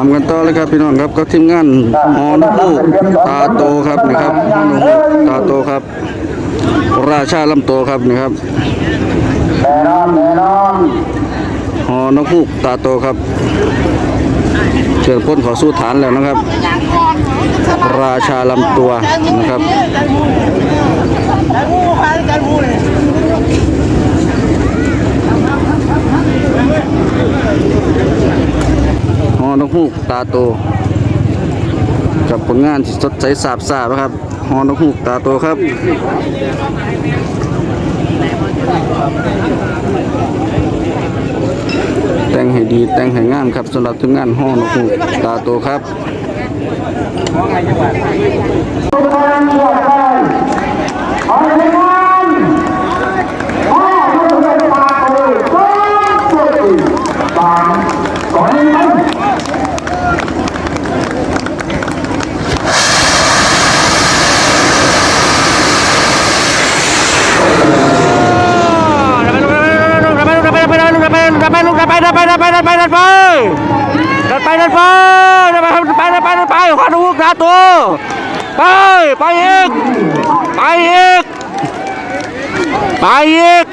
ทำกันต่อเลยครับพี่น้องครับก็ทีมงานฮอนลูกตาโตครับนี่ครับฮอนตาโตครับ ราชาลำโตครับนี่ครับแน่นอนแน่นอนอนกฮูกตาโตครับเชิญพ้นขอสู้ฐานแล้วนะครับ ราชาลำตัวนะครับ ฮอนกฮูก ตาโตกับผลงานที่สดใสสาบสาบนะครับฮอนกฮูกตาโตครับแต่งให้ดีแต่งให้งามครับสำหรับทุกงานฮอนกฮูกตาโตครับ ทุกคนตรวจเลยขอให้งานพ่อผู้เป็นตาเลยก็สุดสามก่อนนี้ ไปดันไปดันไปดันไปดันไปดันไปดันไปดันไปดันไปดันไปขวาดูกาะตัวไปไปอีกไปอีกไปอีก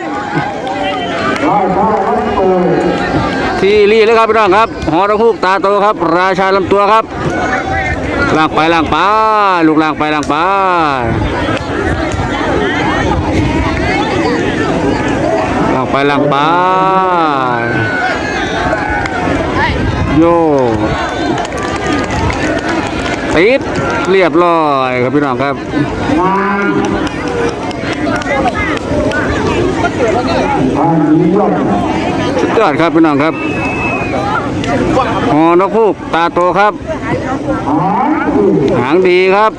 ที่รีเลยครับพี่น้องครับหอระฮูกตาโตครับ ราชาลำตัวครับล่างไปล่างไปลูกล่างไปล่างไปล่างไปล่างไป โยติดเรียบร้อยครับพี่น้องครับสุดยอดครับพี่น้องครับหอนกฮูกตาโตครับ หางดีครับ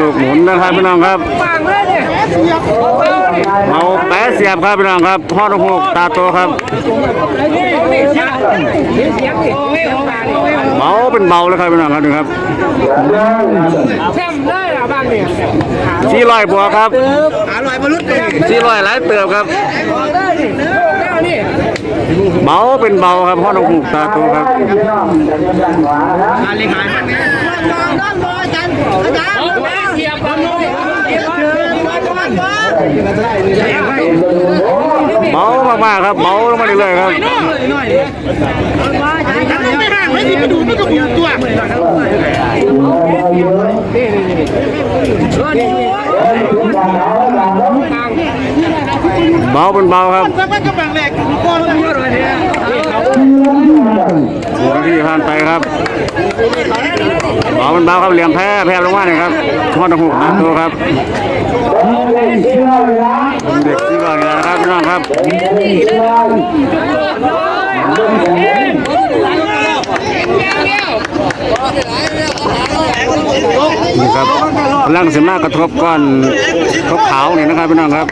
ลูกหมุนนะ ครับพี่น้องครับเมาแปะเสียบครับพี่น้องครับหอนกฮูกตาโตครับเมาเป็นเบาเลยครับพี่น้องครับนี่ครับสี่ร้อยบัวครับสี่ร้อยหลายเติบครับ เบาเป็นเบาครับพ่อน้องหูกตาโตครับเบามากๆครับเบาลงมาเรื่อยๆครับเฮ้ยนี่ไปดูมันจะหุ่นตัว เบาเป็นเบาครับสี่นาทีผ่านไปครับเบาเป็นเบาครับเหลี่ยมแพ้แพ้ลงมาเนี่ยครับพ่อน้องหูกตาโตครับเด็กที่ก่อนนะครับพี่น้องครับ นี่ครับพลังสีมากกระทบก้อนขาวๆนี่นะครับพี่น้องครับ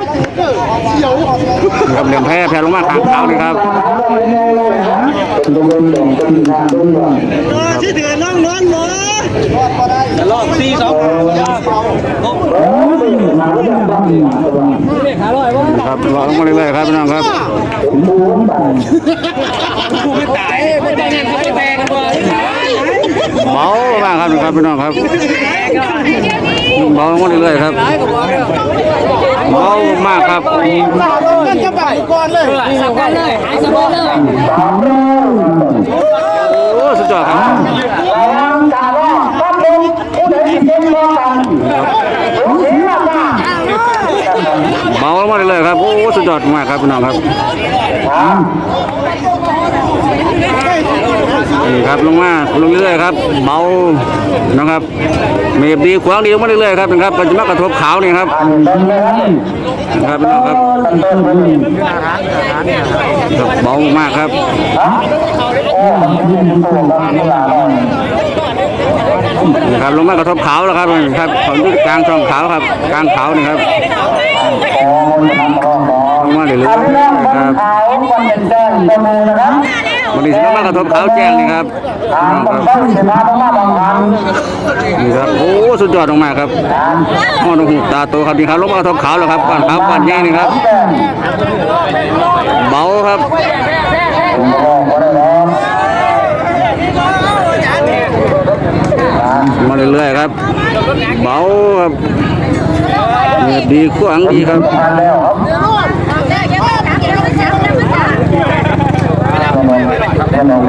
ครับเหลี่ยมแพ้แพ้ลงมาขางขาวนี่ครับที่เดือน้องนอนหมอครับรอลงมาเรื่อยๆครับพี่น้องครับ เบามากครับครับพี่น้องครับเบาลงมาเรื่อยๆครับเบามากครับมันจะบ่ายก่อนเลยโอ้สุดยอดครับเบาลงมาเรื่อยๆครับโอ้สุดยอดมากครับพี่น้องครับ นี่ครับลงมาลงเรื่อยๆครับเบานะครับเมียบดีขวางดีลงมาเรื่อยๆครับนะครับมันจะมากระทบขาวนี่ครับนะครับพี่น้องครับครับเบามากครับนะครับลงมากระทบขาวแล้วครับนะครับของที่กลางช่องขาวครับกลางขาวนี่ครับลงบนครับขาวบนแดงครับ วันนี้สิมากระทบขาวแจ้งนี่ครับทางพี่ต้น้องนครับต้นเสียมาต้องมาบางครั้งนี่ครับโอ้สุดยอดมากๆครับห้องหูตาโตครับนี่ครับลงมากระทบขาวแล้วครับก้อนขาวก้อนใหญ่นี่ครับเบาครับมาเรื่อยๆครับ เบาครับเนื้อดีขวางดีครับ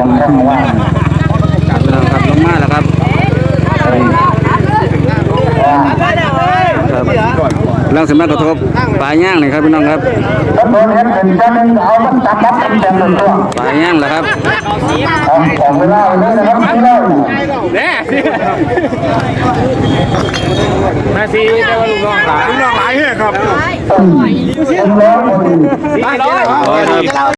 ทานแล้วครับแน่นองแข้งว่าครับลงมาแล้วครับครับลังสมากระทบปลายย่างนี่ครับพี่น้องครับปลายย่างแล้วครับของของเวลาเลยนะครับพี่น้องมาซีแต่ว่าลูกน้องหลายลูกน้องหลายเหรอครับเป็นร้อยสี่ร้อยร้อยครับ